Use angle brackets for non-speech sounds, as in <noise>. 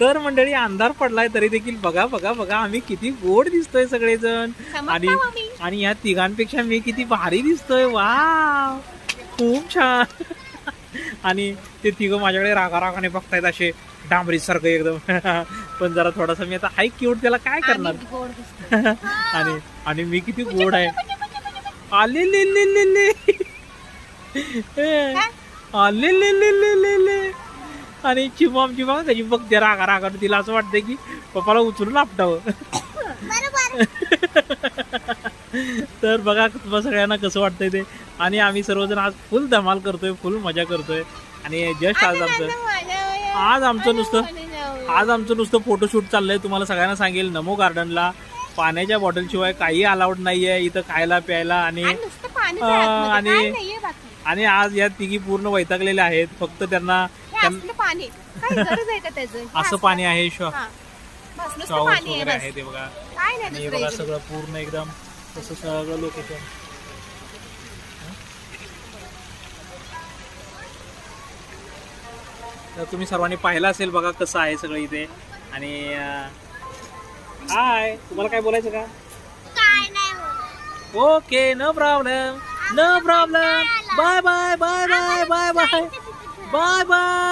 तर मंडळी अंधार पडलाय तरी देखील बघा बघा बघा आम्ही किती गोड दिसतोय सगळेजण. आणि आणि या तिघांपेक्षा मी किती भारी दिसतोय. वा खूप छान. आणि ते तिघं माझ्याकडे रागा रागाने बघतायत असे डांबरी सारखं एकदम. पण जरा थोडासा मी आता हाय क्यूट त्याला काय करणार? <laughs> आणि आणि मी किती गोड आहे. आले ले ले ले ले आले ले ले ले ले ले आणि चिमाम चिमाम त्याची बघते रागा रागाने तिला असं वाटतंय की पप्पाला उचलून आपटावं. तर बघा तुम्हाला सगळ्यांना कसं वाटतंय ते. आणि आम्ही सर्वजण आज फुल धमाल करतोय फुल मजा करतोय. आणि जस्ट आज आमचं आज आमचं नुसतं आज आमचं नुसतं फोटोशूट चाललंय. तुम्हाला सगळ्यांना सांगेल नमो गार्डनला पाण्याच्या बॉटल शिवाय काही अलाउड नाहीये. इथं खायला प्यायला आणि आणि आणि आज या तिघी पूर्ण वैतागलेल्या आहेत. फक्त त्यांना पाणी? काही गरज आहे का त्याचं? हे असं पाणी आहे शॉ हा. शॉवर्स वगैरे बस. आहे ते बघा. काय नाही आणि हे दुसरं बघा. सगळं पूर्ण एकदम तसं सगळं लोकेशन तर तुम्ही सर्वांनी पाहिलं असेल बघा कसं आहे सगळं इथे. आणि हाय तुम्हाला काय बोलायचं का? Okay no problem no problem bye bye bye bye bye bye 拜拜。